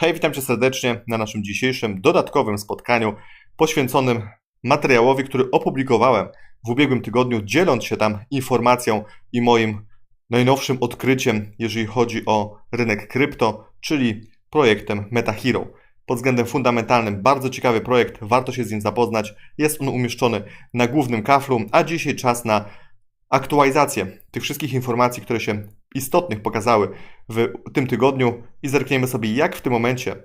Hej, witam Cię serdecznie na naszym dzisiejszym dodatkowym spotkaniu poświęconym materiałowi, który opublikowałem w ubiegłym tygodniu, dzieląc się tam informacją i moim najnowszym odkryciem, jeżeli chodzi o rynek krypto, czyli projektem MetaHero. Pod względem fundamentalnym bardzo ciekawy projekt, warto się z nim zapoznać. Jest on umieszczony na głównym kaflu, a dzisiaj czas na aktualizację tych wszystkich informacji, które się istotnych pokazały w tym tygodniu i zerkniemy sobie, jak w tym momencie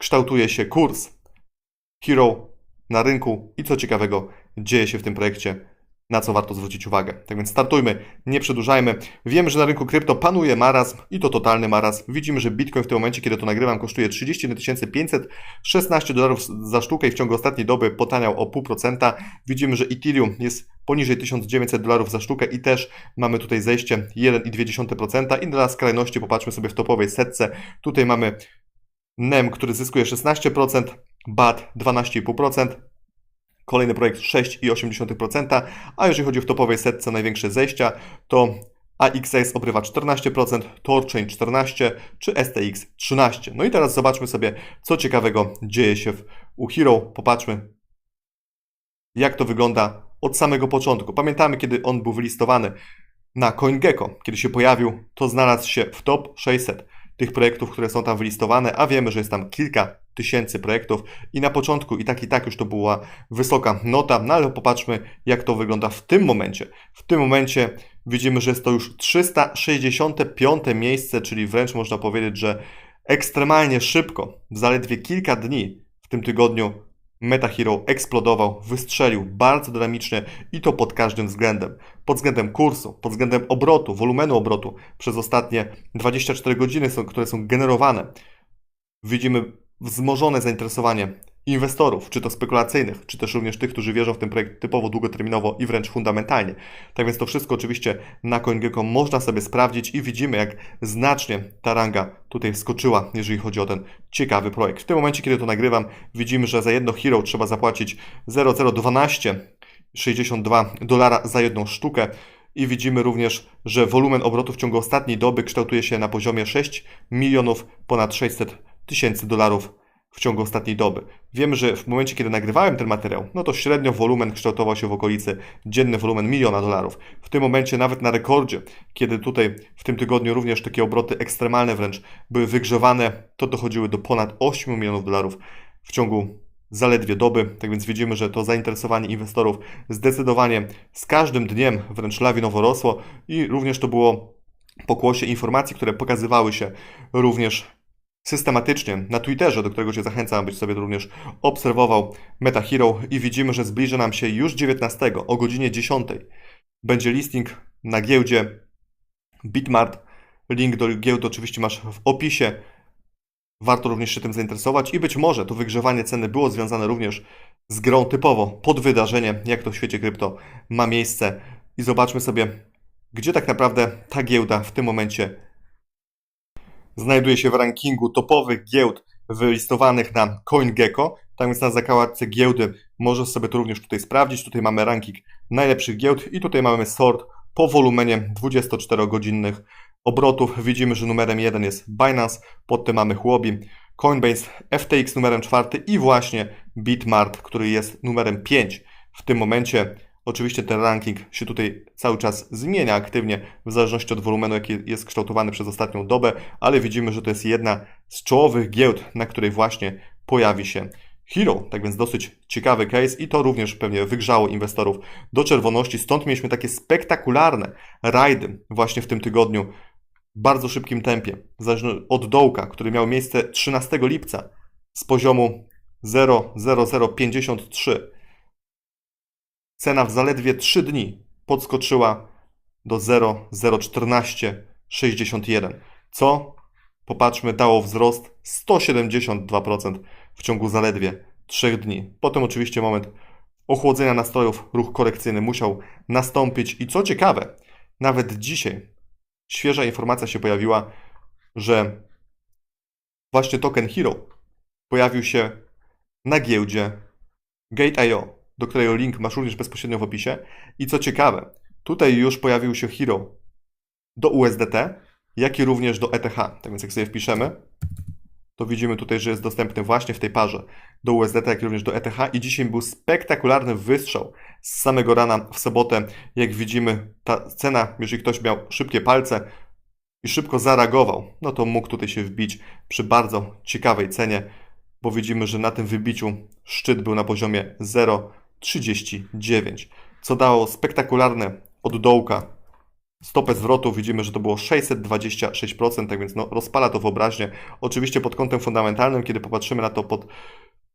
kształtuje się kurs Hero na rynku i co ciekawego dzieje się w tym projekcie na co warto zwrócić uwagę. Tak więc startujmy, nie przedłużajmy. Wiemy, że na rynku krypto panuje marazm i to totalny marazm. Widzimy, że Bitcoin w tym momencie, kiedy to nagrywam, kosztuje 31 516 dolarów za sztukę i w ciągu ostatniej doby potaniał o 0,5%. Widzimy, że Ethereum jest poniżej 1900 dolarów za sztukę i też mamy tutaj zejście 1,2%. I dla skrajności popatrzmy sobie w topowej setce. Tutaj mamy NEM, który zyskuje 16%, BAT 12,5%, Kolejny projekt 6,8%, a jeżeli chodzi o topowej setce największe zejścia, to AXS obrywa 14%, Torchain 14% czy STX 13%. No i teraz zobaczmy sobie, co ciekawego dzieje się w, u Hero. Popatrzmy, jak to wygląda od samego początku. Pamiętamy, kiedy on był wylistowany na CoinGecko, kiedy się pojawił, to znalazł się w top 600 tych projektów, które są tam wylistowane, a wiemy, że jest tam kilka tysięcy projektów i na początku i tak i tak już to była wysoka nota, no ale popatrzmy jak to wygląda w tym momencie. W tym momencie widzimy, że jest to już 365 miejsce, czyli wręcz można powiedzieć, że ekstremalnie szybko, w zaledwie kilka dni w tym tygodniu MetaHero eksplodował, wystrzelił bardzo dynamicznie i to pod każdym względem. Pod względem kursu, pod względem obrotu, wolumenu obrotu przez ostatnie 24 godziny, które są generowane. Widzimy wzmożone zainteresowanie inwestorów, czy to spekulacyjnych, czy też również tych, którzy wierzą w ten projekt typowo długoterminowo i wręcz fundamentalnie. Tak więc to wszystko oczywiście na CoinGecko można sobie sprawdzić i widzimy, jak znacznie ta ranga tutaj skoczyła, jeżeli chodzi o ten ciekawy projekt. W tym momencie, kiedy to nagrywam, widzimy, że za jedno hero trzeba zapłacić 0,012 62 dolara za jedną sztukę. I widzimy również, że wolumen obrotu w ciągu ostatniej doby kształtuje się na poziomie 6 milionów ponad 600 tysięcy dolarów w ciągu ostatniej doby. Wiem, że w momencie, kiedy nagrywałem ten materiał, no to średnio wolumen kształtował się w okolicy dzienny wolumen miliona dolarów. W tym momencie nawet na rekordzie, kiedy tutaj w tym tygodniu również takie obroty ekstremalne wręcz były wygrzewane, to dochodziły do ponad 8 milionów dolarów w ciągu zaledwie doby. Tak więc widzimy, że to zainteresowanie inwestorów zdecydowanie z każdym dniem wręcz lawinowo rosło i również to było pokłosie informacji, które pokazywały się również systematycznie na Twitterze, do którego Cię zachęcam, abyś sobie również obserwował MetaHero i widzimy, że zbliża nam się już 19 o godzinie 10. Będzie listing na giełdzie Bitmart. Link do giełdy oczywiście masz w opisie. Warto również się tym zainteresować i być może to wygrzewanie ceny było związane również z grą typowo pod wydarzenie, jak to w świecie krypto ma miejsce. I zobaczmy sobie, gdzie tak naprawdę ta giełda w tym momencie znajduje się w rankingu topowych giełd wylistowanych na CoinGecko. Tam jest na zakładce giełdy, możesz sobie to również tutaj sprawdzić. Tutaj mamy ranking najlepszych giełd i tutaj mamy sort po wolumenie 24-godzinnych obrotów. Widzimy, że numerem 1 jest Binance, pod tym mamy Huobi, Coinbase, FTX numerem 4 i właśnie Bitmart, który jest numerem 5 w tym momencie. Oczywiście ten ranking się tutaj cały czas zmienia aktywnie w zależności od wolumenu, jaki jest kształtowany przez ostatnią dobę, ale widzimy, że to jest jedna z czołowych giełd, na której właśnie pojawi się Hero. Tak więc dosyć ciekawy case i to również pewnie wygrzało inwestorów do czerwoności. Stąd mieliśmy takie spektakularne rajdy właśnie w tym tygodniu w bardzo szybkim tempie, zależnie od dołka, który miał miejsce 13 lipca z poziomu 0,0053 Cena w zaledwie 3 dni podskoczyła do 0,01461, co? Popatrzmy dało wzrost 172% w ciągu zaledwie 3 dni. Potem oczywiście moment ochłodzenia nastrojów, ruch korekcyjny musiał nastąpić. I co ciekawe, nawet dzisiaj świeża informacja się pojawiła, że właśnie token Hero pojawił się na giełdzie Gate.io do której link masz również bezpośrednio w opisie. I co ciekawe, tutaj już pojawił się Hero do USDT, jak i również do ETH. Tak więc jak sobie wpiszemy to widzimy tutaj, że jest dostępny właśnie w tej parze do USDT, jak również do ETH i dzisiaj był spektakularny wystrzał z samego rana w sobotę. Jak widzimy, ta cena, jeżeli ktoś miał szybkie palce i szybko zareagował, no to mógł tutaj się wbić przy bardzo ciekawej cenie, bo widzimy, że na tym wybiciu szczyt był na poziomie 0,39, co dało spektakularne od dołka stopę zwrotu widzimy, że to było 626%, tak więc no, rozpala to wyobraźnię. Oczywiście pod kątem fundamentalnym, kiedy popatrzymy na to pod,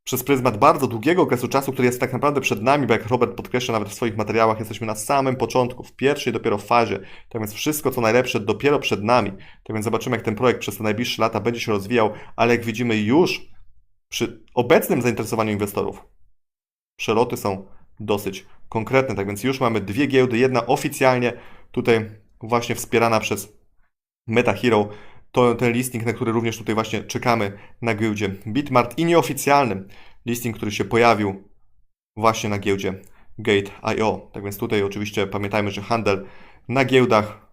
przez pryzmat bardzo długiego okresu czasu, który jest tak naprawdę przed nami, bo jak Robert podkreśla nawet w swoich materiałach, jesteśmy na samym początku, w pierwszej dopiero fazie, tak więc wszystko co najlepsze dopiero przed nami. Tak więc zobaczymy, jak ten projekt przez te najbliższe lata będzie się rozwijał, ale jak widzimy już przy obecnym zainteresowaniu inwestorów, przeloty są dosyć konkretne, tak więc już mamy dwie giełdy, jedna oficjalnie tutaj właśnie wspierana przez MetaHero, to ten listing, na który również tutaj właśnie czekamy na giełdzie Bitmart i nieoficjalny listing, który się pojawił właśnie na giełdzie Gate.io. Tak więc tutaj oczywiście pamiętajmy, że handel na giełdach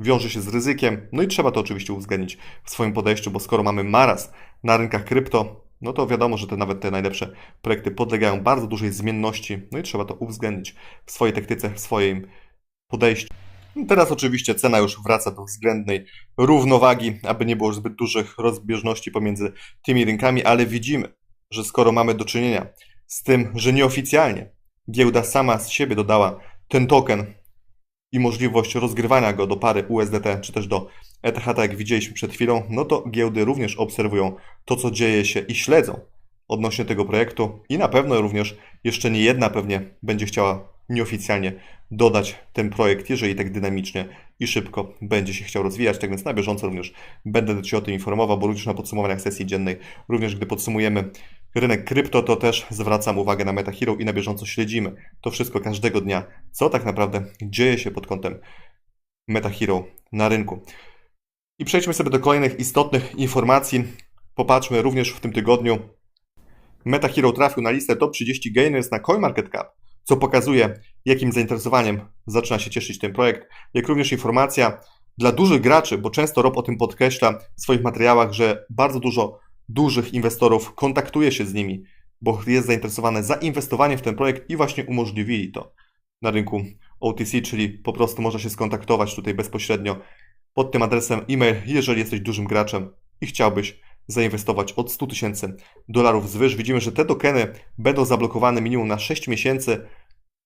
wiąże się z ryzykiem, no i trzeba to oczywiście uwzględnić w swoim podejściu, bo skoro mamy maraz na rynkach krypto, no to wiadomo, że te nawet te najlepsze projekty podlegają bardzo dużej zmienności, no i trzeba to uwzględnić w swojej taktyce, w swoim podejściu. No teraz oczywiście cena już wraca do względnej równowagi, aby nie było zbyt dużych rozbieżności pomiędzy tymi rynkami, ale widzimy, że skoro mamy do czynienia z tym, że nieoficjalnie giełda sama z siebie dodała ten token i możliwość rozgrywania go do pary USDT czy też do ETH, tak jak widzieliśmy przed chwilą, no to giełdy również obserwują to, co dzieje się i śledzą odnośnie tego projektu i na pewno również jeszcze nie jedna pewnie będzie chciała nieoficjalnie dodać ten projekt, jeżeli tak dynamicznie i szybko będzie się chciał rozwijać. Tak więc na bieżąco również będę Cię o tym informował, bo również na podsumowaniach sesji dziennej, również gdy podsumujemy rynek krypto, to też zwracam uwagę na MetaHero i na bieżąco śledzimy to wszystko każdego dnia, co tak naprawdę dzieje się pod kątem MetaHero na rynku. I przejdźmy sobie do kolejnych istotnych informacji. Popatrzmy również w tym tygodniu. MetaHero trafił na listę top 30 gainers na CoinMarketCap, co pokazuje, jakim zainteresowaniem zaczyna się cieszyć ten projekt, jak również informacja dla dużych graczy, bo często Rob o tym podkreśla w swoich materiałach, że bardzo dużo dużych inwestorów kontaktuje się z nimi, bo jest zainteresowane zainwestowaniem w ten projekt i właśnie umożliwili to na rynku OTC, czyli po prostu można się skontaktować tutaj bezpośrednio pod tym adresem e-mail, jeżeli jesteś dużym graczem i chciałbyś zainwestować od 100 tysięcy dolarów zwyż. Widzimy, że te tokeny będą zablokowane minimum na 6 miesięcy,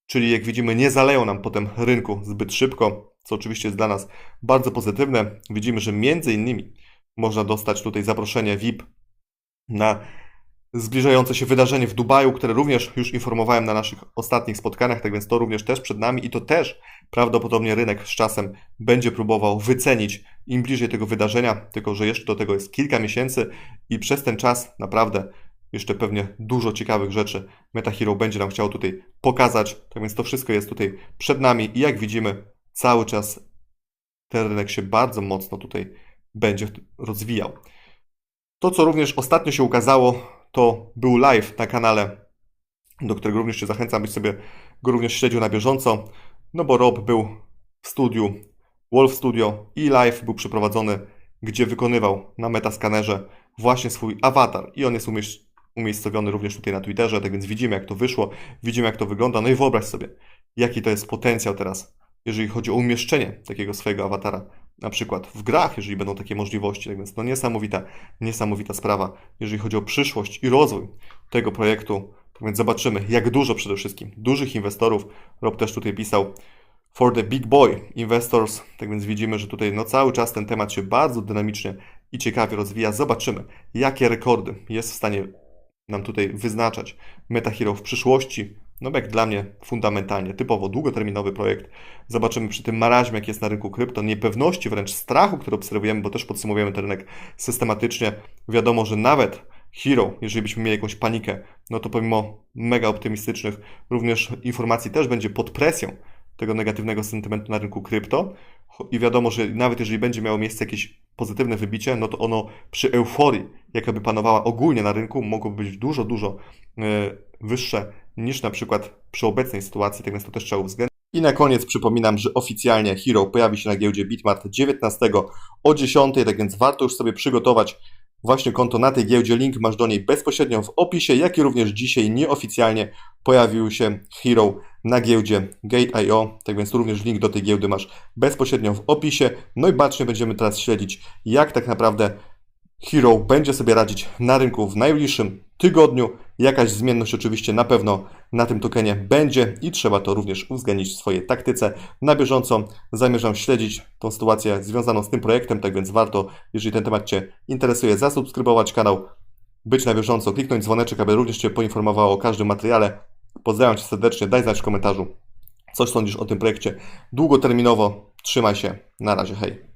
czyli jak widzimy nie zaleją nam potem rynku zbyt szybko, co oczywiście jest dla nas bardzo pozytywne. Widzimy, że między innymi można dostać tutaj zaproszenie VIP na zbliżające się wydarzenie w Dubaju, które również już informowałem na naszych ostatnich spotkaniach, tak więc to również też przed nami i to też prawdopodobnie rynek z czasem będzie próbował wycenić im bliżej tego wydarzenia, tylko że jeszcze do tego jest kilka miesięcy i przez ten czas naprawdę jeszcze pewnie dużo ciekawych rzeczy MetaHero będzie nam chciał tutaj pokazać, tak więc to wszystko jest tutaj przed nami i jak widzimy cały czas ten rynek się bardzo mocno tutaj będzie rozwijał. To, co również ostatnio się ukazało, to był live na kanale, do którego również Cię zachęcam, byś sobie go również śledził na bieżąco, no bo Rob był w studiu, Wolf Studio i live był przeprowadzony, gdzie wykonywał na metaskanerze właśnie swój awatar. I on jest umiejscowiony również tutaj na Twitterze, tak więc widzimy jak to wyszło, widzimy jak to wygląda, no i wyobraź sobie, jaki to jest potencjał teraz, jeżeli chodzi o umieszczenie takiego swojego awatara na przykład w grach, jeżeli będą takie możliwości. Tak więc no niesamowita, niesamowita sprawa, jeżeli chodzi o przyszłość i rozwój tego projektu. Tak więc zobaczymy, jak dużo przede wszystkim dużych inwestorów. Rob też tutaj pisał for the big boy investors. Tak więc widzimy, że tutaj no cały czas ten temat się bardzo dynamicznie i ciekawie rozwija. Zobaczymy, jakie rekordy jest w stanie nam tutaj wyznaczać MetaHero w przyszłości. No jak dla mnie fundamentalnie, typowo długoterminowy projekt. Zobaczymy przy tym maraźmie, jak jest na rynku krypto, niepewności, wręcz strachu, który obserwujemy, bo też podsumowujemy ten rynek systematycznie. Wiadomo, że nawet Hero, jeżeli byśmy mieli jakąś panikę, no to pomimo mega optymistycznych również informacji też będzie pod presją tego negatywnego sentymentu na rynku krypto. I wiadomo, że nawet jeżeli będzie miało miejsce jakieś pozytywne wybicie, no to ono przy euforii, jaka by panowała ogólnie na rynku, mogłoby być dużo, dużo e, wyższe niż na przykład przy obecnej sytuacji, tak więc to też trzeba uwzględnić. I na koniec przypominam, że oficjalnie Hero pojawi się na giełdzie Bitmart 19 o 10, tak więc warto już sobie przygotować właśnie konto na tej giełdzie. Link masz do niej bezpośrednio w opisie, jak i również dzisiaj nieoficjalnie pojawił się Hero na giełdzie Gate.io, tak więc również link do tej giełdy masz bezpośrednio w opisie. No i bacznie będziemy teraz śledzić, jak tak naprawdę Hero będzie sobie radzić na rynku w najbliższym tygodniu. Jakaś zmienność oczywiście na pewno na tym tokenie będzie i trzeba to również uwzględnić w swojej taktyce. Na bieżąco zamierzam śledzić tą sytuację związaną z tym projektem, tak więc warto, jeżeli ten temat Cię interesuje, zasubskrybować kanał, być na bieżąco, kliknąć dzwoneczek, aby również Cię poinformowało o każdym materiale. Pozdrawiam Cię serdecznie, daj znać w komentarzu, co sądzisz o tym projekcie długoterminowo. Trzymaj się, na razie, hej.